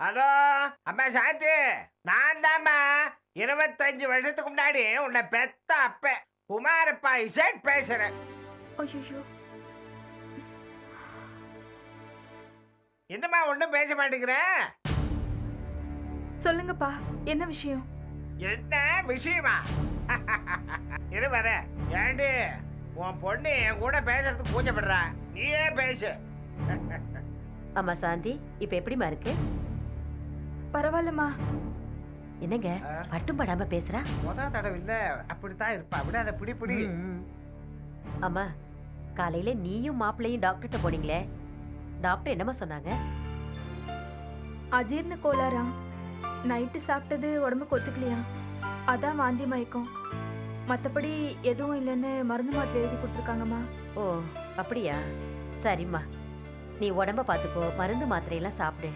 Hello அம்மா சாந்தி நான் தாம்மா இருபத்தஞ்சு வருஷத்துக்கு முன்னாடி உன்னை பெத்த அப்ப குமாரப்பா இசட் பேசுறேன். ஐயோ என்னம்மா ஒன்றும் பேச மாட்டேங்கிற? சொல்லுங்கப்பா என்ன விஷயம்? என்ன விஷயமா? இரு வர. ஏண்டி உன் பொண்ணு என் கூட பேசுறதுக்கு கூச்சப்படுறா. நீயே பேசு. அம்மா சாந்தி இப்ப எப்படிம்மா இருக்கு? பரவாயில்லம்மா. என்னங்க? பட்டும் படாம பேசுறா? முத தடவை இல்ல அப்படித்தான் இருப்பா. அதை பிடி பிடி. அம்மா காலையில நீயும் மாப்பிள்ளையும் டாக்டர்கிட்ட போனீங்களே? டாக்டர் என்னம்மா சொன்னாங்க? அஜீர்ண கோளாறா. நைட்டு சாப்பிட்டது உடம்புக்கு ஒத்துக்கலையா அதான் வாந்தி மயக்கம். மற்றபடி எதுவும் இல்லைன்னு மருந்து மாத்திரை எழுதி கொடுத்துருக்காங்கம்மா. ஓ அப்படியா? சரிம்மா. நீ உடம்ப பாத்துக்கோ மருந்து மாத்திரையெல்லாம் சாப்பிடு.